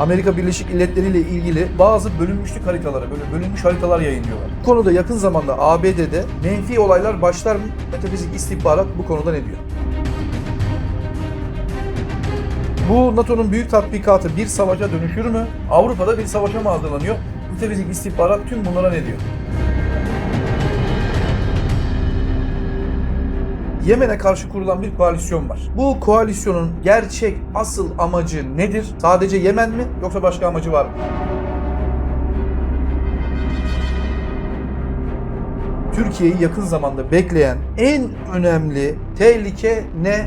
Amerika Birleşik Devletleri ile ilgili bazı bölünmüşlük haritaları, böyle bölünmüş haritalar yayınlıyorlar. Bu konuda yakın zamanda ABD'de menfi olaylar başlar mı? Metafizik istihbarat bu konuda ne diyor? Bu NATO'nun büyük tatbikatı bir savaşa dönüşür mü? Avrupa'da bir savaşa mı hazırlanıyor? Metafizik istihbarat tüm bunlara ne diyor? Yemen'e karşı kurulan bir koalisyon var. Bu koalisyonun gerçek asıl amacı nedir? Sadece Yemen mi yoksa başka amacı var mı? Türkiye'yi yakın zamanda bekleyen en önemli tehlike ne?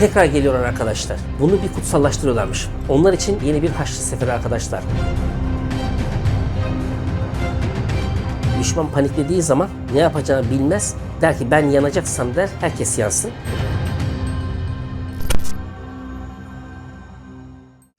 Tekrar geliyorlar arkadaşlar. Bunu bir kutsallaştırıyorlarmış. Onlar için yeni bir Haçlı Seferi arkadaşlar. Düşman paniklediği zaman ne yapacağını bilmez. Der ki ben yanacaksam der herkes yansın.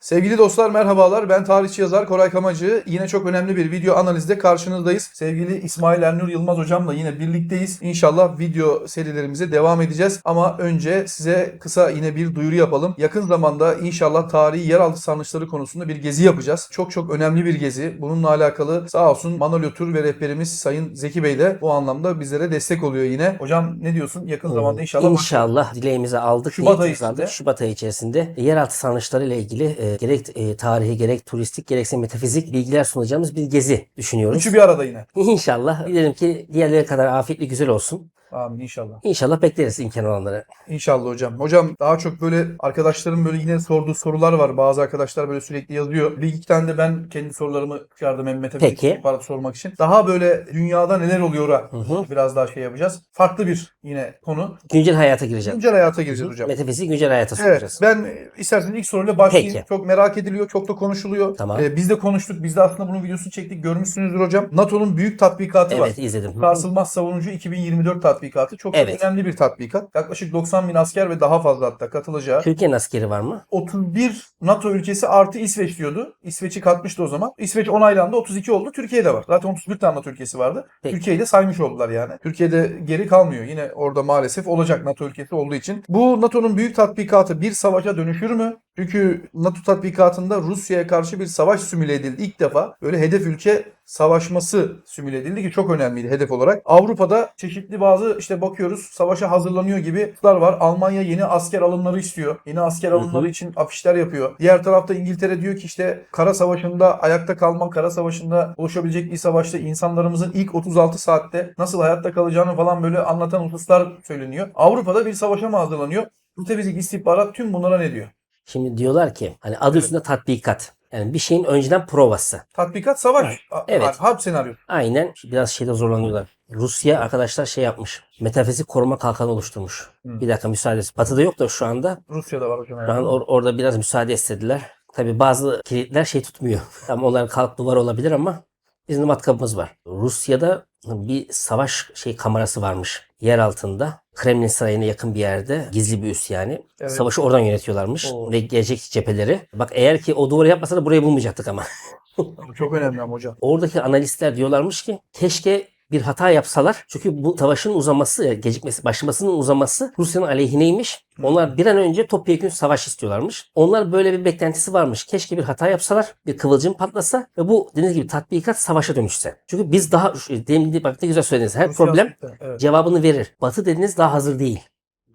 Sevgili dostlar merhabalar. Ben tarihçi yazar Koray Kamacı. Yine çok önemli bir video analizde karşınızdayız. Sevgili İsmail Ernur Yılmaz hocamla yine birlikteyiz. İnşallah video serilerimize devam edeceğiz. Ama önce size kısa yine bir duyuru yapalım. Yakın zamanda inşallah tarihi yeraltı sarnıçları konusunda bir gezi yapacağız. Çok çok önemli bir gezi. Bununla alakalı sağ olsun Manolyo Tur ve rehberimiz Sayın Zeki Bey de bu anlamda bizlere destek oluyor yine. Hocam ne diyorsun? Yakın zamanda inşallah İnşallah dileğimizi aldık. Şubat ayı içinde. Şubat ayı içerisinde yeraltı sarnıçları ile ilgili e, gerek e, tarihi gerek turistik gerekse metafizik bilgiler sunacağımız bir gezi düşünüyoruz. Üçü bir arada yine. İnşallah dilerim ki diğerleri kadar afiyetli güzel olsun. Amin inşallah. İnşallah bekleriz imkan olanları. İnşallah hocam. Hocam daha çok böyle arkadaşların böyle yine sorduğu sorular var. Bazı arkadaşlar böyle sürekli yazıyor. İki tane de ben kendi sorularımı çıkardım metafizik Peki. istihbarat sormak için. Daha böyle dünyada neler oluyor Hı hı. biraz daha şey yapacağız. Farklı bir yine konu. Güncel hayata gireceğim. Güncel hayata gireceğiz hocam. Metafizik güncel hayata Evet sokacağız. ben isterseniz ilk soruyla başlayayım. Peki. Çok merak ediliyor, çok da konuşuluyor. Tamam. Ee, biz de konuştuk. Biz de aslında bunun videosunu çektik. Görmüşsünüzdür hocam. NATO'nun büyük tatbikatı var. Evet izledim. Sarsılmaz Savunucu 2024 tatbikatı. Çok Evet. önemli bir tatbikat. Yaklaşık 90 bin asker ve daha fazla hatta katılacağı. Türkiye'nin askeri var mı? 31 NATO ülkesi artı İsveç diyordu. İsveç'i katmıştı o zaman. İsveç onaylandı 32 oldu. Türkiye'de var. Zaten 31 tane NATO ülkesi vardı. Peki. Türkiye'yi de saymış oldular yani. Türkiye'de geri kalmıyor. Yine orada maalesef olacak NATO ülkesi olduğu için. Bu NATO'nun büyük tatbikatı bir savaşa dönüşür mü? Çünkü NATO tatbikatında Rusya'ya karşı bir savaş simüle edildi. İlk defa böyle hedef ülke savaşması simüle edildi ki çok önemliydi hedef olarak. Avrupa'da çeşitli bazı işte bakıyoruz savaşa hazırlanıyor gibi tutar var. Almanya yeni asker alımları istiyor. Yeni asker alımları için afişler yapıyor. Diğer tarafta İngiltere diyor ki işte kara savaşında ayakta kalmak, kara savaşında oluşabilecek bir savaşta insanlarımızın ilk 36 saatte nasıl hayatta kalacağını falan böyle anlatan hususlar söyleniyor. Avrupa'da bir savaşa mı hazırlanıyor? Metafizik istihbarat tüm bunlara ne diyor? Şimdi diyorlar ki hani adı üstünde tatbikat. Yani bir şeyin önceden provası. Tatbikat savaş. A- Evet. Harp senaryosu. Aynen biraz şeyde zorlanıyorlar. Rusya arkadaşlar şey yapmış. Metafizik koruma kalkanı oluşturmuş. Bir dakika müsaade. Batı'da yok da şu anda. Rusya'da var hocam. Şu an or- orada biraz müsaade istediler. Tabi bazı kilitler şey tutmuyor. Tam onların kalk duvar olabilir ama bizim matkabımız var. Rusya'da bir savaş şey kamerası varmış yer altında. Kremlin sarayına yakın bir yerde gizli bir üs yani. Evet. Savaşı oradan yönetiyorlarmış Oo. ve gelecek cepheleri. Bak eğer ki o duvarı yapmasa da burayı bulmayacaktık ama. Çok önemli ama hocam. Oradaki analistler diyorlarmış ki keşke bir hata yapsalar. Çünkü bu savaşın uzaması, gecikmesi, başlamasının uzaması Rusya'nın aleyhineymiş. Onlar bir an önce topyekun savaş istiyorlarmış. Onlar böyle bir beklentisi varmış. Keşke bir hata yapsalar, bir kıvılcım patlasa ve bu dediğiniz gibi tatbikat savaşa dönüşse. Çünkü biz daha, demin bak ne güzel söylediniz. Her Rusya problem aslında, Evet. cevabını verir. Batı dediğiniz daha hazır değil.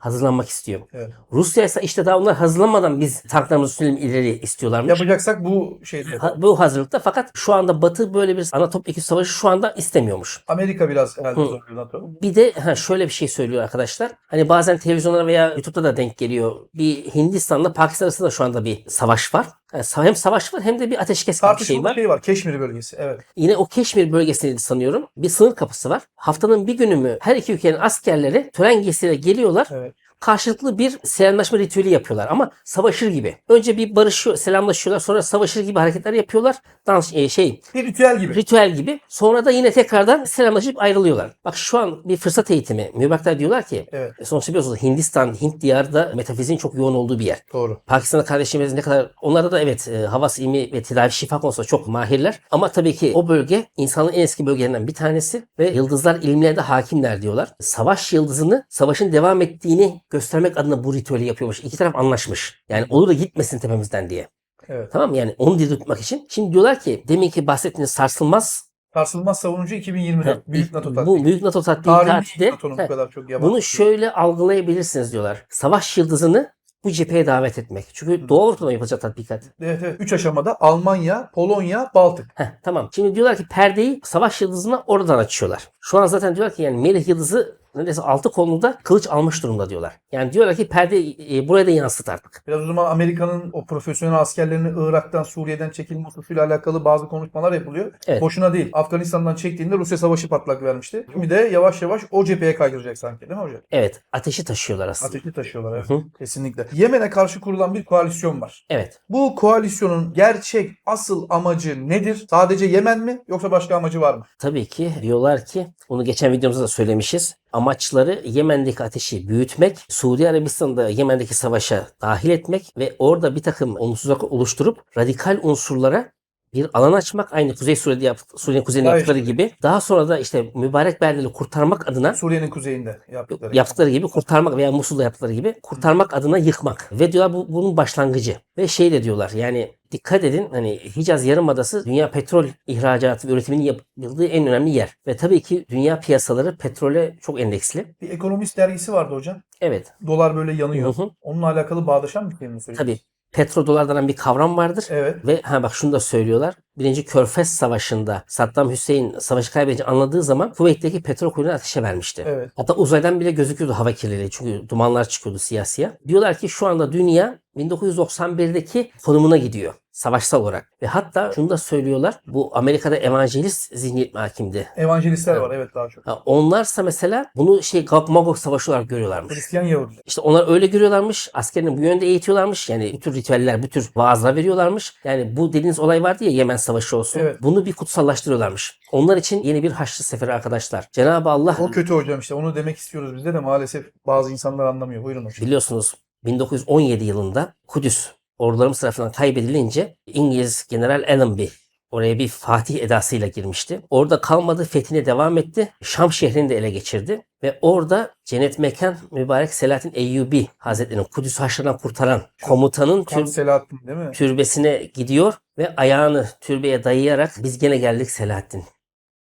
Hazırlanmak istiyor. Evet. Rusya ise işte daha onlar hazırlanmadan biz tanklarımızı sürelim ileri istiyorlarmış. Yapacaksak bu şeyde. Ha- bu hazırlıkta fakat şu anda Batı böyle bir ana topyekun savaşı şu anda istemiyormuş. Amerika biraz herhalde zorluyor. Bir de ha, şöyle bir şey söylüyor arkadaşlar. Hani bazen televizyonlara veya YouTube'da da denk geliyor. Bir Hindistan'la Pakistan arasında şu anda bir savaş var. Yani sa- hem savaş var hem de bir ateşkes gibi bir şey var. şey var. Keşmir bölgesi. Evet. Yine o Keşmir bölgesindeydi sanıyorum. Bir sınır kapısı var. Haftanın bir günü mü her iki ülkenin askerleri tören gezisiyle geliyorlar. Evet. Karşılıklı bir selamlaşma ritüeli yapıyorlar ama savaşır gibi. Önce bir barışıyor, selamlaşıyorlar sonra savaşır gibi hareketler yapıyorlar. Dans e, şey Bir ritüel gibi. ritüel gibi. Sonra da yine tekrardan selamlaşıp ayrılıyorlar. Bak şu an bir fırsat eğitimi. Mübarekler diyorlar ki Evet. sonuçta biliyorsunuz Hindistan, Hint diyarı da metafiziğin çok yoğun olduğu bir yer. Doğru. Pakistan'da kardeşimiz ne kadar onlarda da evet e, havas ilmi ve tedavi şifa konusunda çok mahirler. Ama tabii ki o bölge insanlığın en eski bölgelerinden bir tanesi ve yıldızlar ilimlerine de hakimler diyorlar. Savaş yıldızını savaşın devam ettiğini göstermek adına bu ritüeli yapıyormuş. İki taraf anlaşmış. Yani olur da gitmesin tepemizden diye. Evet. Tamam mı? Yani onu diri tutmak için. Şimdi diyorlar ki deminki bahsettiğiniz sarsılmaz Sarsılmaz savunucu 2024. Büyük NATO bu tatbikatı. büyük NATO Tarihin tatbikatı ilk de NATO'nun he, bu kadar çok bunu şöyle algılayabilirsiniz diyorlar. Savaş yıldızını bu cepheye davet etmek. Çünkü Doğu Avrupa'da yapılacak tatbikat. Evet evet. Üç aşamada Almanya, Polonya, Baltık. Heh, tamam. Şimdi diyorlar ki perdeyi savaş yıldızına oradan açıyorlar. Şu an zaten diyorlar ki yani Melih Yıldızı neredeyse altı kolunda kılıç almış durumda diyorlar. Yani diyorlar ki perde e, buraya da yansıt artık. Biraz o zaman Amerika'nın o profesyonel askerlerinin Irak'tan, Suriye'den çekilme hususuyla alakalı bazı konuşmalar yapılıyor. Evet. Boşuna değil. Afganistan'dan çektiğinde Rusya savaşı patlak vermişti. Şimdi de yavaş yavaş o cepheye kaydıracak sanki değil mi hocam? Evet. Ateşi taşıyorlar aslında. Ateşi taşıyorlar evet. Hı. Kesinlikle. Yemen'e karşı kurulan bir koalisyon var. Evet. Bu koalisyonun gerçek asıl amacı nedir? Sadece Yemen mi yoksa başka amacı var mı? Tabii ki diyorlar ki bunu geçen videomuzda da söylemişiz. Amaçları Yemen'deki ateşi büyütmek, Suudi Arabistan'da Yemen'deki savaşa dahil etmek ve orada bir takım olumsuzluk oluşturup radikal unsurlara bir alan açmak aynı Kuzey Suriye'de yap, Suriye'nin kuzeyinde Daha yaptıkları gibi. Daha sonra da işte mübarek beldeleri kurtarmak adına Suriye'nin kuzeyinde yaptıkları. yaptıkları gibi kurtarmak veya Musul'da yaptıkları gibi kurtarmak adına yıkmak. Ve diyorlar bu bunun başlangıcı. Ve şey de diyorlar yani dikkat edin hani Hicaz Yarımadası dünya petrol ihracatı ve üretiminin yapıldığı en önemli yer. Ve tabii ki dünya piyasaları petrole çok endeksli. Bir ekonomist dergisi vardı hocam. Evet. Dolar böyle yanıyor. Hı hı. Onunla alakalı bağdaşan bir şey mi söylüyorsun? Tabii petrodolar denen bir kavram vardır. Evet. Ve ha bak şunu da söylüyorlar. Birinci Körfez Savaşı'nda Saddam Hüseyin savaşı kaybedince anladığı zaman Kuveyt'teki petrol kuyruğunu ateşe vermişti. Evet. Hatta uzaydan bile gözüküyordu hava kirliliği çünkü dumanlar çıkıyordu siyah siyah. Diyorlar ki şu anda dünya 1991'deki konumuna gidiyor savaşsal olarak. Ve hatta şunu da söylüyorlar. Bu Amerika'da evangelist zihniyet hakimdi. Evangelistler Evet. var evet daha çok. Ha, onlarsa mesela bunu şey Gog Magog savaşı olarak görüyorlarmış. Hristiyan Yahudi. İşte onlar öyle görüyorlarmış. Askerini bu yönde eğitiyorlarmış. Yani bu tür ritüeller, bu tür vaazlar veriyorlarmış. Yani bu dediğiniz olay vardı ya Yemen Savaşı olsun. Evet. Bunu bir kutsallaştırıyorlarmış. Onlar için yeni bir Haçlı Seferi arkadaşlar. Cenab-ı Allah O kötü hocam işte onu demek istiyoruz biz de de maalesef bazı insanlar anlamıyor. Buyurun hocam. biliyorsunuz 1917 yılında Kudüs ordularımız tarafından kaybedilince İngiliz General Allenby oraya bir fatih edasıyla girmişti. Orada kalmadı, fethine devam etti. Şam şehrini de ele geçirdi. Ve orada cennet mekan mübarek Selahattin Eyyubi Hazretleri'nin Kudüs haşrından kurtaran komutanın tür- Selahattin değil mi? türbesine gidiyor ve ayağını türbeye dayayarak biz gene geldik Selahattin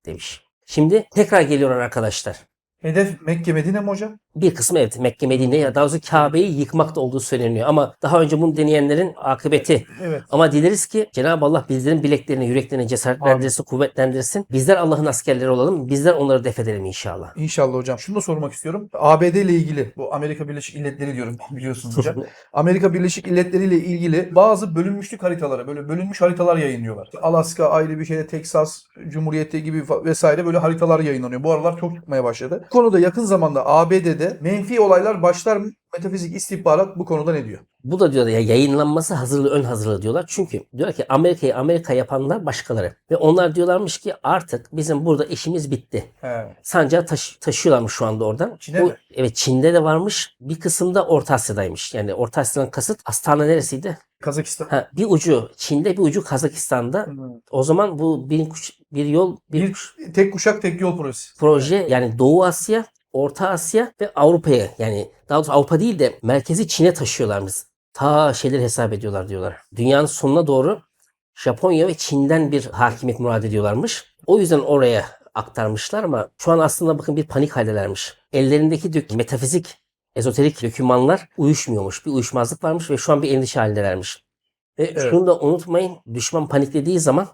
demiş. Şimdi tekrar geliyorlar arkadaşlar. Hedef Mekke Medine mi hocam? Bir kısmı evet Mekke Medine ya daha doğrusu Kabe'yi yıkmakta olduğu söyleniyor. Ama daha önce bunu deneyenlerin akıbeti. Evet. Ama dileriz ki Cenab-ı Allah bizlerin bileklerini, yüreklerini cesaretlendirsin, kuvvetlendirsin. Bizler Allah'ın askerleri olalım. Bizler onları def edelim inşallah. İnşallah hocam. Şunu da sormak istiyorum. ABD ile ilgili bu Amerika Birleşik Milletleri diyorum biliyorsunuz hocam. Amerika Birleşik Milletleri ile ilgili bazı bölünmüşlük haritaları, böyle bölünmüş haritalar yayınlıyorlar. Alaska ayrı bir şeyde, Texas Cumhuriyeti gibi vesaire böyle haritalar yayınlanıyor. Bu aralar çok çıkmaya başladı. Bu konuda yakın zamanda ABD'de menfi olaylar başlar mı? Metafizik istihbarat bu konuda ne diyor? Bu da diyor ya yayınlanması hazırlığı ön hazırlığı diyorlar. Çünkü diyorlar ki Amerika'yı Amerika yapanlar başkaları. Ve onlar diyorlarmış ki artık bizim burada işimiz bitti. He. Sancağı taşı- taşıyorlarmış şu anda oradan. Çin'e Bu, mi? evet Çin'de de varmış. Bir kısımda Orta Asya'daymış. Yani Orta Asya'dan kasıt Astana neresiydi? Kazakistan. Ha, bir ucu Çin'de bir ucu Kazakistan'da. Hı. O zaman bu bir, kuş- bir yol bir, Bir tek kuşak tek yol projesi. proje yani Doğu Asya, Orta Asya ve Avrupa'ya yani daha doğrusu Avrupa değil de merkezi Çin'e taşıyorlarmış. Ta şeyleri hesap ediyorlar diyorlar. Dünyanın sonuna doğru Japonya ve Çin'den bir hakimiyet murad ediyorlarmış. O yüzden oraya aktarmışlar ama şu an aslında bakın bir panik haldelermiş. Ellerindeki dök metafizik, ezoterik dokümanlar uyuşmuyormuş. Bir uyuşmazlık varmış ve şu an bir endişe halindelermiş. Ve Evet. şunu da unutmayın. Düşman paniklediği zaman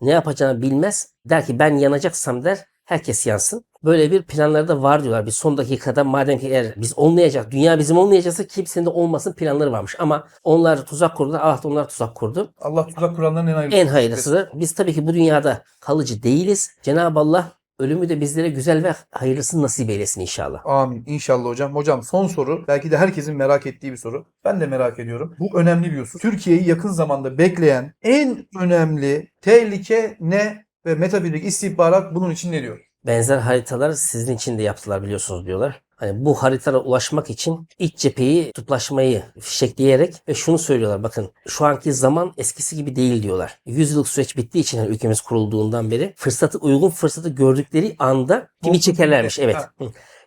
ne yapacağını bilmez. Der ki ben yanacaksam der herkes yansın. Böyle bir planları da var diyorlar. Bir son dakikada madem ki eğer biz olmayacak, dünya bizim olmayacaksa kimsenin de olmasın planları varmış. Ama onlar tuzak kurdular. Allah da onlara tuzak kurdu. Allah tuzak kuranların en hayırlısı. En hayırlısı biz tabii ki bu dünyada kalıcı değiliz. Cenab-ı Allah ölümü de bizlere güzel ve hayırlısını nasip eylesin inşallah. Amin. İnşallah hocam. Hocam son soru. Belki de herkesin merak ettiği bir soru. Ben de merak ediyorum. Bu önemli bir husus. Türkiye'yi yakın zamanda bekleyen en önemli tehlike ne ve metafizik istihbarat bunun için ne diyor? Benzer haritalar sizin için de yaptılar biliyorsunuz diyorlar. Hani bu haritalara ulaşmak için iç cepheyi tutlaşmayı fişekleyerek ve şunu söylüyorlar bakın şu anki zaman eskisi gibi değil diyorlar. 100 yıllık süreç bittiği için hani ülkemiz kurulduğundan beri fırsatı uygun fırsatı gördükleri anda kimi çekerlermiş diye. evet.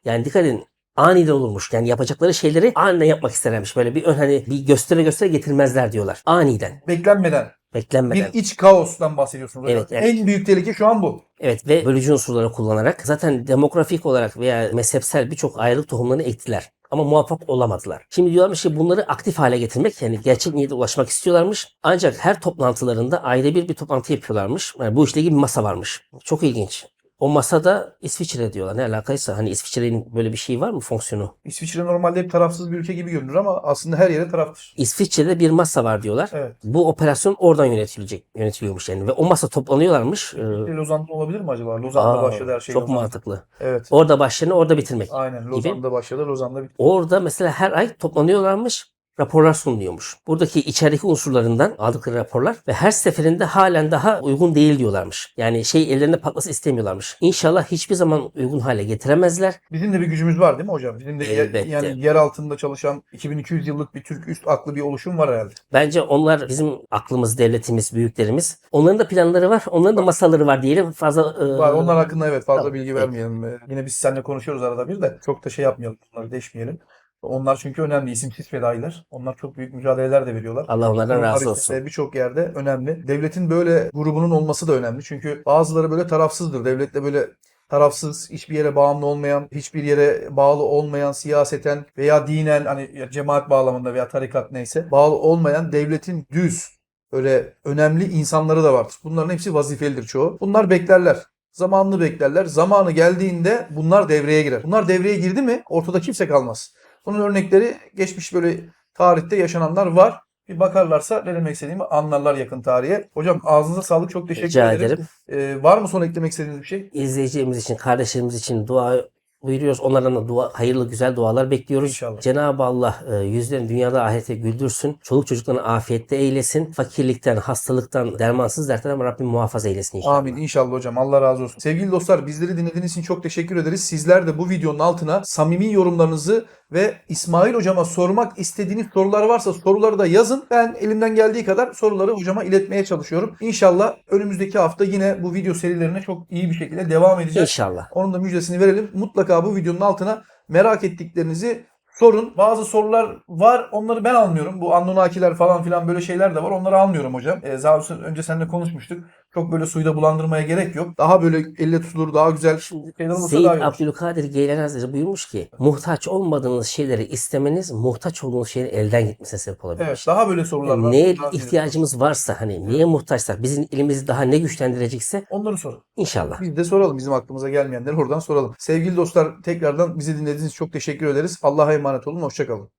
Yani dikkat edin aniden olurmuş. Yani yapacakları şeyleri aniden yapmak isterlermiş. Böyle bir ön hani bir göstere göstere getirmezler diyorlar. Aniden. Beklenmeden. Beklenmeden. Bir iç kaostan bahsediyorsunuz. Evet, evet. En büyük tehlike şu an bu. Evet ve bölücü unsurları kullanarak zaten demografik olarak veya mezhepsel birçok ayrılık tohumlarını ektiler. Ama muvaffak olamadılar. Şimdi diyorlarmış ki bunları aktif hale getirmek yani gerçek niyete ulaşmak istiyorlarmış. Ancak her toplantılarında ayda bir bir toplantı yapıyorlarmış. Yani bu işle ilgili bir masa varmış. Çok ilginç. O masada İsviçre diyorlar. Ne alakaysa hani İsviçre'nin böyle bir şey var mı fonksiyonu? İsviçre normalde hep tarafsız bir ülke gibi görünür ama aslında her yere taraftır. İsviçre'de bir masa var diyorlar. Evet. Bu operasyon oradan yönetilecek, yönetiliyormuş yani. Ve o masa toplanıyorlarmış. Ee, Lozan'da olabilir mi acaba? Lozan'da aa, başladı her şey. çok Lozan'da. mantıklı. Evet. Orada başlayanı orada bitirmek. Aynen. Lozan'da başladı. Lozan'da bitti. Orada mesela her ay toplanıyorlarmış. Raporlar sunuluyormuş. Buradaki içerideki unsurlarından aldıkları raporlar ve her seferinde halen daha uygun değil diyorlarmış. Yani şey ellerinde patlasın istemiyorlarmış. İnşallah hiçbir zaman uygun hale getiremezler. Bizim de bir gücümüz var değil mi hocam? Bizim de yer- Elbette. yani yer altında çalışan 2200 yıllık bir Türk üst aklı bir oluşum var herhalde. Bence onlar bizim aklımız, devletimiz, büyüklerimiz. Onların da planları var. Onların da masaları var diyelim. Fazla e, Var. Onlar hakkında evet fazla Tamam, bilgi evet. vermeyelim. Ee, Yine biz seninle konuşuyoruz arada bir de. Çok da şey yapmayalım. Bunları deşmeyelim. Onlar çünkü önemli. isimsiz fedailer. Onlar çok büyük mücadeleler de veriyorlar. Allah onlardan razı olsun. Birçok yerde önemli. Devletin böyle grubunun olması da önemli. Çünkü bazıları böyle tarafsızdır. Devletle böyle tarafsız, hiçbir yere bağımlı olmayan, hiçbir yere bağlı olmayan, siyaseten veya dinen hani cemaat bağlamında veya tarikat neyse bağlı olmayan devletin düz öyle önemli insanları da vardır. Bunların hepsi vazifelidir çoğu. Bunlar beklerler. Zamanını beklerler. Zamanı geldiğinde bunlar devreye girer. Bunlar devreye girdi mi ortada kimse kalmaz. Bunun örnekleri geçmiş böyle tarihte yaşananlar var. Bir bakarlarsa ne demek istediğimi anlarlar yakın tarihe. Hocam ağzınıza sağlık. Çok teşekkür Rica ederim. ederim. Ee, var mı son eklemek istediğiniz bir şey? İzleyicilerimiz için, kardeşlerimiz için dua buyuruyoruz. Onlardan da dua, hayırlı güzel dualar bekliyoruz. İnşallah. Cenab-ı Allah e, yüzlerini dünyada ahirete güldürsün. Çoluk çocuklarını afiyette eylesin. Fakirlikten, hastalıktan, dermansız dertlerden Rabbim muhafaza eylesin inşallah. Amin. İnşallah hocam. Allah razı olsun. Sevgili dostlar bizleri dinlediğiniz için çok teşekkür ederiz. Sizler de bu videonun altına samimi yorumlarınızı ve İsmail hocama sormak istediğiniz sorular varsa soruları da yazın. Ben elimden geldiği kadar soruları hocama iletmeye çalışıyorum. İnşallah önümüzdeki hafta yine bu video serilerine çok iyi bir şekilde devam edeceğiz. İnşallah. Onun da müjdesini verelim. Mutlaka bu videonun altına merak ettiklerinizi sorun. Bazı sorular var. Onları ben almıyorum. Bu Annunakiler falan filan böyle şeyler de var. Onları almıyorum hocam. Ee, zaten önce seninle konuşmuştuk. Çok böyle suyda bulandırmaya gerek yok. Daha böyle elle tutulur, daha güzel şeyler olursa Seyyid daha iyi olur. Abdülkadir Geylani Hazretleri buyurmuş ki muhtaç olmadığınız şeyleri istemeniz muhtaç olduğunuz şeyin elden gitmesine sebep olabilir. Evet, daha böyle sorular var. Neye Daha ihtiyacımız varsa hani neye muhtaçsak bizim elimizi daha ne güçlendirecekse Onları sorun. inşallah. Biz de soralım. Bizim aklımıza gelmeyenleri oradan soralım. Sevgili dostlar tekrardan bizi dinlediğiniz için çok teşekkür ederiz. Allah'a emanet olun. Hoşçakalın.